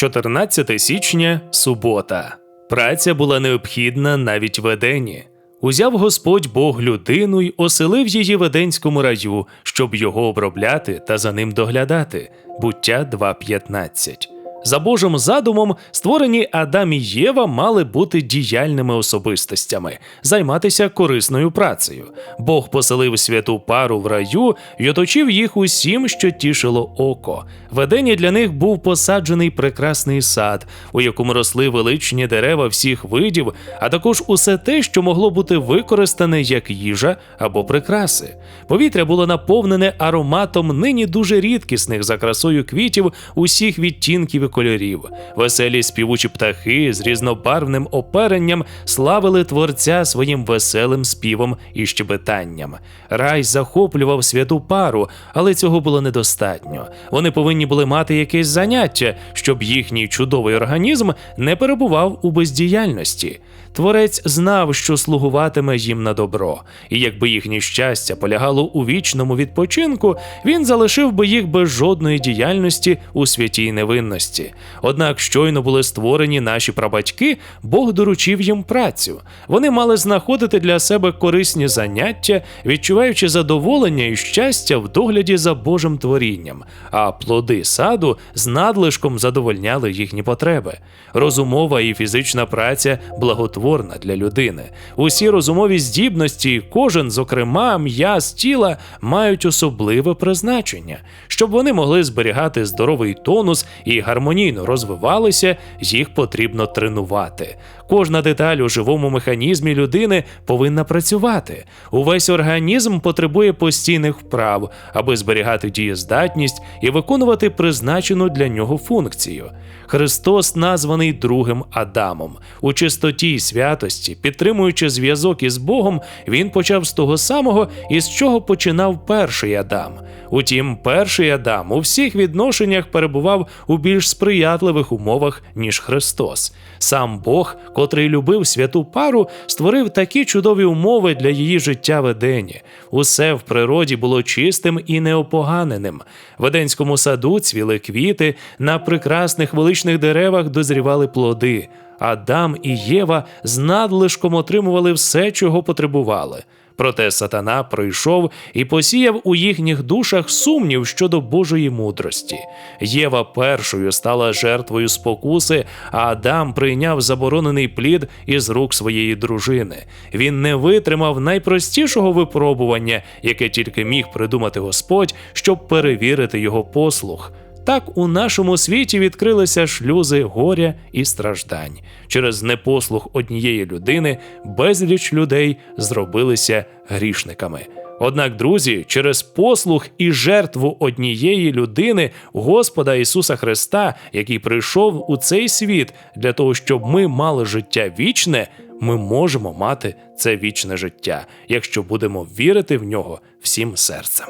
14 січня субота. Праця була необхідна навіть в Едені. Узяв Господь Бог людину й оселив її в Еденському раю, щоб його обробляти та за ним доглядати. Буття 2.15. За Божим задумом, створені Адам і Єва мали бути діяльними особистостями, займатися корисною працею. Бог поселив святу пару в раю й оточив їх усім, що тішило око. В Едені для них був посаджений прекрасний сад, у якому росли величні дерева всіх видів, а також усе те, що могло бути використане як їжа або прикраси. Повітря було наповнене ароматом нині дуже рідкісних за красою квітів усіх відтінків кольорів. Веселі співучі птахи з різнобарвним оперенням славили творця своїм веселим співом і щебетанням. Рай захоплював святу пару, але цього було недостатньо. Вони повинні були мати якесь заняття, щоб їхній чудовий організм не перебував у бездіяльності. Творець знав, що слугуватиме їм на добро, і якби їхнє щастя полягало у вічному відпочинку, він залишив би їх без жодної діяльності у святій невинності. Однак щойно були створені наші прабатьки, Бог доручив їм працю. Вони мали знаходити для себе корисні заняття, відчуваючи задоволення і щастя в догляді за Божим творінням, а плоди саду з надлишком задовольняли їхні потреби. Розумова і фізична праця благотворна для людини. Усі розумові здібності, кожен, зокрема, м'яз тіла, мають особливе призначення, щоб вони могли зберігати здоровий тонус і гармонійно розвивалися, їх потрібно тренувати. Кожна деталь у живому механізмі людини повинна працювати. Увесь організм потребує постійних вправ, аби зберігати дієздатність і виконувати призначену для нього функцію. Христос названий другим Адамом. У чистоті святості, підтримуючи зв'язок із Богом, він почав з того самого, із чого починав перший Адам. Утім, перший Адам у всіх відношеннях перебував у більш сприятливих умовах, ніж Христос. Сам Бог, котрий любив святу пару, створив такі чудові умови для її життя в Едені. Усе в природі було чистим і неопоганеним. В Еденському саду цвіли квіти, на прекрасних величних деревах дозрівали плоди. Адам і Єва з надлишком отримували все, чого потребували. Проте сатана прийшов і посіяв у їхніх душах сумнів щодо Божої мудрості. Єва першою стала жертвою спокуси, а Адам прийняв заборонений плід із рук своєї дружини. Він не витримав найпростішого випробування, яке тільки міг придумати Господь, щоб перевірити його послух. Так у нашому світі відкрилися шлюзи горя і страждань. Через непослух однієї людини безліч людей зробилися грішниками. Однак, друзі, через послух і жертву однієї людини Господа Ісуса Христа, який прийшов у цей світ для того, щоб ми мали життя вічне, ми можемо мати це вічне життя, якщо будемо вірити в нього всім серцем.